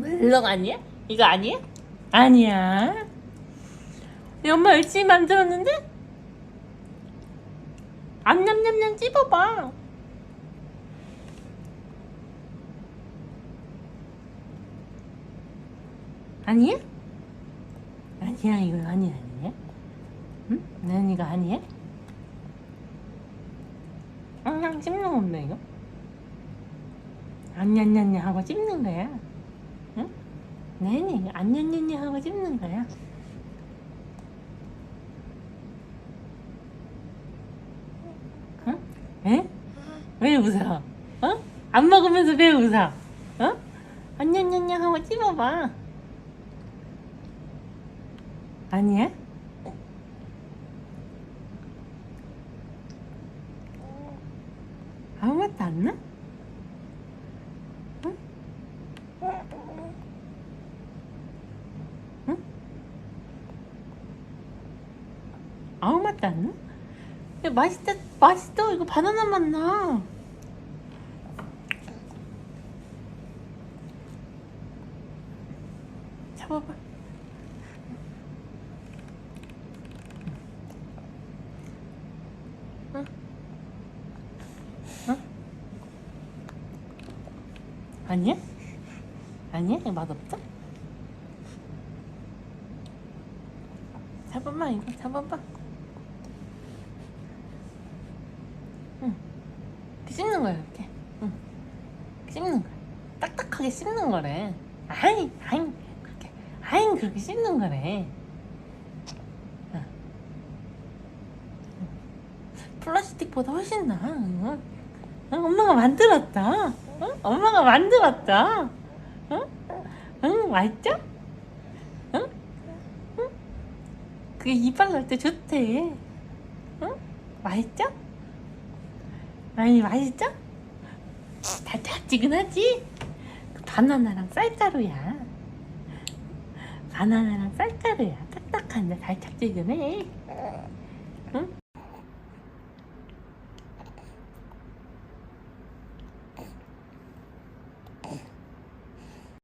물렁 아니야? 이거 아니야? 아니야. 이 엄마 열심히 만들었는데? 안 냠냠냠 찝어봐. 아니야? 아니야 이거 아니야 아니야? 응? 난 이거 아니야? 항상 씹는 건데 이거? 안녕냥냥 하고 씹는 거야. 응? 네네 안녕냥냥 하고 씹는 거야. 응? 에? 왜 웃어? 어? 안 먹으면서 왜 웃어? 어? 안녕냥냥 하고 씹어봐. 아니야? 아무 맛도 안 나? 아무 맛도 안 나? 야, 맛있다, 맛있어. 이거 바나나 맛 나. 잡아봐. 아니야? 아니야? 맛없다? 잡아봐 이거 잡아봐 응 이렇게 씹는 거야 이렇게 응 씹는 거야 딱딱하게 씹는 거래 아이 아이 그렇게 아이 그렇게 씹는 거래 응. 플라스틱보다 훨씬 나아 응? 응, 엄마가 만들었다 응? 엄마가 만들었다 응? 응 맛있죠? 응? 응? 그게 이빨 날 때 좋대 응? 맛있죠? 아니 맛있죠? 달짝지근하지? 그 바나나랑 쌀가루야 바나나랑 쌀가루야 딱딱한데 달짝지근해 응?